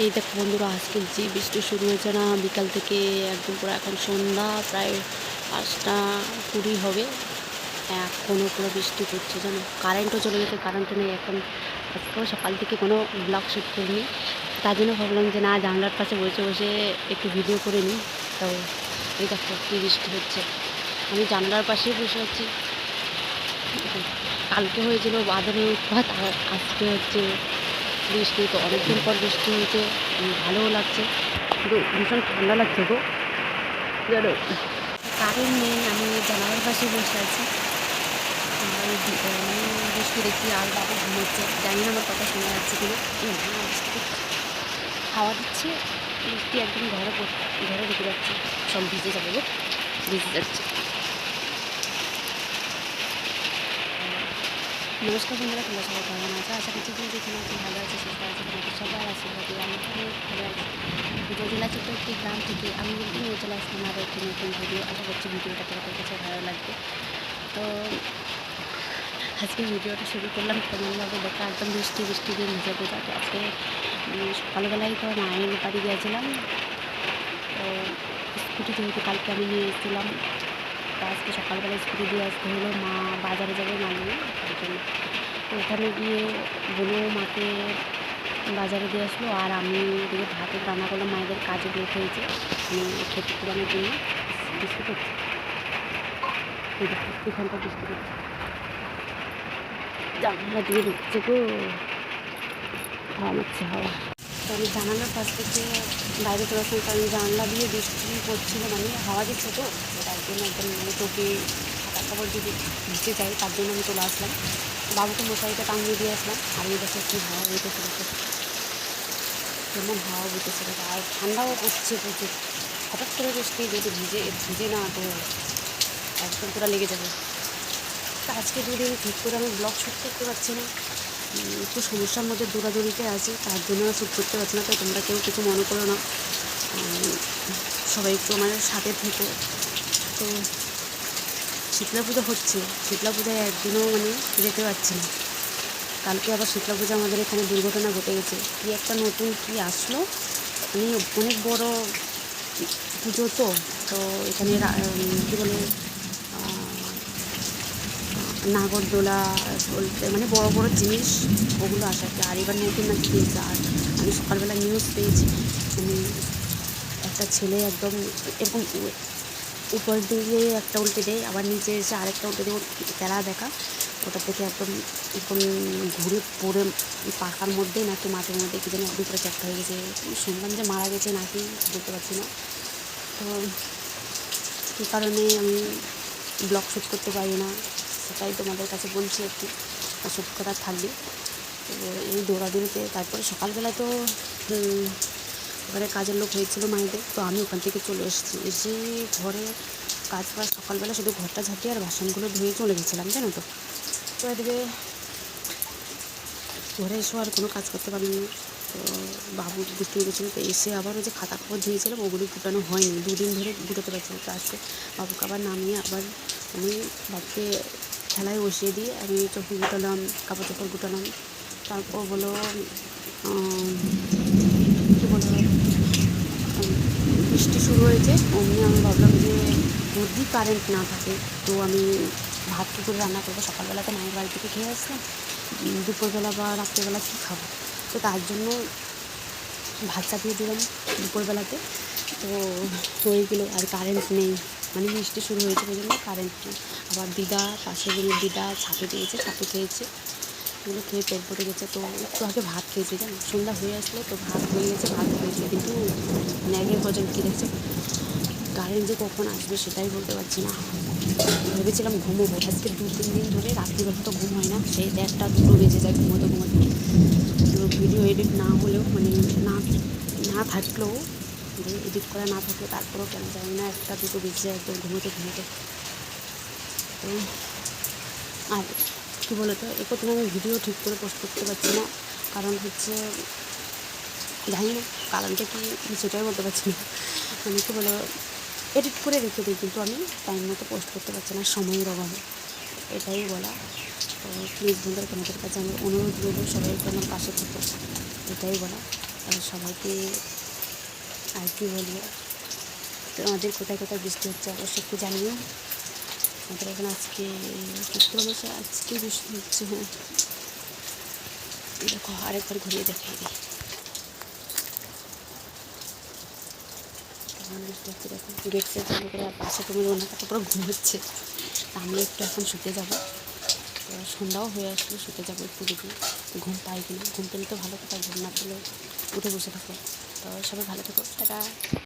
এই দেখো বন্ধুরা, আজকে যে বৃষ্টি শুরু হয়েছে না, বিকাল থেকে একদম পুরো এখন সন্ধ্যা, প্রায় পাঁচটা কুড়ি হবে। এখনও পুরো বৃষ্টি পড়ছে, জানো? কারেন্টও চলে গেছে কারেন্টও নেই এখন। আজকেও সকাল থেকে কোনো ব্লগ শ্যুট করিনি। তার জন্য ভাবলাম যে না, জানলার পাশে বসে বসে একটু ভিডিও করে নিই। তো এই দেখো কী বৃষ্টি হচ্ছে। আমি জানলার পাশেই বসে আছি। কালকে হয়েছিল বাদলের উৎপাত আজকে হচ্ছে বৃষ্টি তো অনেকদিন পর বৃষ্টি হয়েছে ভালোও লাগছে। কিন্তু ভীষণ ঠান্ডা লাগছে গো। জানো, কারেন্ট নেই, আমি জানালার পাশে বসে আছি। মানে বৃষ্টি দেখি আর বাবু ঘুমোচ্ছে। জানি না আমার কথা শোনা যাচ্ছে কিনা। হাওয়া দিচ্ছে, বৃষ্টি একদম ঘরে ঘরে ঢুকে যাচ্ছে। সব ভিজে যাবে গো, ভিজে যাচ্ছে। নমস্কার বন্ধুরা, তোমরা সবাই কেমন আছো? আশা করছি তুমি যেখানে ভালো আছে, সুস্থ আছে, তোমাদের সবার আশীর্বাদে আমি তো ভালো আছি। জেলা ছোট্ট একটি গ্রাম থেকে আমি কিন্তু নিয়ে চলে আসলাম আরও একটি নতুন ভিডিও আশা করছি ভিডিওটা তোমাদের কাছে ভালো লাগবে। তো আজকে ভিডিওটা শুরু করলাম কেমনভাবে দেখা, একদম বৃষ্টি বৃষ্টি দিয়ে ভিজে বোঝা আজকে সকালবেলায় তো মায়ের বাড়ি গিয়েছিলাম। তো স্কুটি যেহেতু কালকে আমি নিয়ে এসেছিলাম তো আজকে সকালবেলা স্কুটি দিয়ে আসতে হলো, মা বাজারে যাবে মা নিয়ে, তার জন্য। তো ওখানে গিয়ে বলো মাকে বাজারে দিয়ে আসলো, আর আমি এদিকে ভাতে রান্না করলাম, মায়েদের কাজে বের হয়েছে, আমি খেতে পুরানোর জন্য বিস্কুট হচ্ছে এখানটা বিস্কুট হচ্ছে জানলা দিয়ে ঢুকছে গো। মারছে হাওয়া। তো আমি জানালার পাশ থেকে বাইরে আসলাম কারণ জানলা দিয়ে বৃষ্টি পড়ছিল মানে হাওয়া তো তো তার জন্য একদম মানে চোখে খাতা কাপড় যদি ভিজে যায় তার জন্য আমি চলে আসলাম। বাবুকে মশারিটা টাঙিয়ে দিয়ে আসলাম, আর এই দেখো কি হাওয়া বইতেছে, দেখো। কেমন হাওয়া বইতেছে, দেখো। আর ঠান্ডাও পড়ছে প্রচুর। হঠাৎ করে বৃষ্টি যদি ভিজে ভিজে না তো একদম পুরো লেগে যাবে। তা আজকে দুদিন ঠিক করে আমি ব্লগ শ্যুট করতে পারছি না। একটু সমস্যার মধ্যে দৌড়াদৌড়িতে আছে, তার জন্য শ্যুট করতে পারছি না, তাই তোমরা কেউ কিছু মনে করো না। সবাই একটু আমার সাথে থেকো। তো শীতলা পুজো হচ্ছে, শীতলা পূজায় একদিনও মানে যেতে পারছি না। কালকে আবার শীতলা পূজা আমাদের এখানে দুর্ঘটনা ঘটে গেছে। কী একটা নতুন কি আসলো? মানে অনেক বড় পুজো তো তো এখানে কী বলে নাগরদোলা বলতে মানে বড় বড় জিনিস ওগুলো আসে আর এবার নতুন নাকি দিয়েছে আর আমি সকালবেলা নিউজ পেয়েছি মানে একটা ছেলে একদম এরকম উপর দিকে একটা উল্টে দেয়, আবার নিচে এসে আরেকটা উল্টে দেয়, ওর খেলা দেখা। ওটা থেকে একদম এরকম ঘুরে পড়ে পাকার মধ্যে নাকি মাঠের মধ্যে, কি যেন একদম পুরো চ্যাপ্টা হয়ে গেছে। শুনলাম যে মারা গেছে নাকি বলতে পারছি না। তো, কী কারণে আমি ব্লগ শ্যুট করতে পারি না? সেটাই তোমাদের কাছে বলছি একটু। শ্যুট করার থাকবে। তো এই দৌড়াদৌড়িতে তারপরে সকালবেলা তো ওখানে কাজের লোক হয়েছিল মায়েদের, তো আমি ওখান থেকে চলে এসেছি। এসে ঘরে কাজ বাজ সকালবেলা শুধু ঘরটা ঝাঁটিয়ে আর বাসনগুলো ধুয়ে চলে গেছিলাম, জানো তো। তো এদিকে ঘরে এসেও আর কোনো কাজ করতে পারিনি। তো বাবু ঘুরতে গেছিল তো এসে আবার ওই যে খাতা কাপড় ধুয়েছিলাম ওগুলো গুটানো হয়নি। দুদিন ধরে গুটাতে পারছিলাম তো আজকে বাবুকে আবার নামিয়ে আবার আমি বাবুকে খেলায় বসিয়ে দিয়ে আমি চোখে গুটালাম কাপড় চোপড় গুটালাম। তারপর উম, কী বলো বৃষ্টি শুরু হয়েছে অমনি আমি ভাবলাম যে যদি কারেন্ট না থাকে তো আমি ভাত কী করে রান্না করব? সকালবেলাতে মায়ের বাড়ি থেকে খেয়ে আসলাম। দুপুরবেলা বা রাত্রেবেলা কী খাব? তো তার জন্য ভাত চাপিয়ে দিলাম দুপুরবেলাতে। তো হয়ে গেলো আর কারেন্ট নেই। মানে বৃষ্টি শুরু হয়েছে ওই জন্য কারেন্ট আবার দিদা পাশের রুমের দিদা ছাতু দিয়েছে, ছাতু খেয়েছে। এগুলো খেয়ে পেট ভরে গেছে। তো একটু আগে ভাত খেয়েছি, জানো? সন্ধ্যা হয়ে আসলো তো ভাত হয়ে গেছে, ভাত হয়েছে কিন্তু ন্যাগের ভজন কী দেখছে? কারেন্ট যে কখন আসবে সেটাই বলতে পারছি না। ভেবেছিলাম ঘুমোবো। আজকে দু, তিন দিন ধরে রাত্রিবেলা তো ঘুম হয় না। সেই দেড়টা, দুটো বেজে যায় ঘুমোতে ঘুমোতে। ভিডিও এডিট না হলেও মানে না না থাকলেও এডিট করা না থাকলেও তারপরেও কেন জানি না, একটা দুটো বেজে যায়, একদম ঘুমোতে ঘুমোতে। তো, আর কী বলো তো এ কদিন আমি ভিডিও ঠিক করে পোস্ট করতে পারছি না, কারণ হচ্ছে জানি না, কারণটা কি সেটাই বলতে পারছি না। মানে কী বলো এডিট করে রেখে দিই, কিন্তু আমি টাইম মতো পোস্ট করতে পারছি না সময়ের অভাবে। এটাই বলা। তো প্লিজ বন্ধুরা, তোমাদের কাছে আমি অনুরোধ করব সবাই একটু আমার পাশে থাকো। এটাই বলা। সবাইকে আর কি বলব? তো আমাদের কোথায় কোথায় বৃষ্টি হচ্ছে অবশ্যই একটু জানিও। আমাদের এখানে আজকে চৈত্র মাসে আজকে বৃষ্টি হচ্ছে হ্যাঁ। দেখো, আরেকবার ঘুরিয়ে দেখাই দিই। গেট সেট চালু করে আর পুরো ঘুমোচ্ছে। একটু এখন শুতে যাব। সন্ধ্যাও হয়ে আসলে, শুতে যাব একটু দেখি ঘুম পাই কিনা। ঘুম পেলে তো ভালো কথা, ঘুম না পেলে উঠে বসে থাকো। তো সবাই ভালো থেকো টাটা।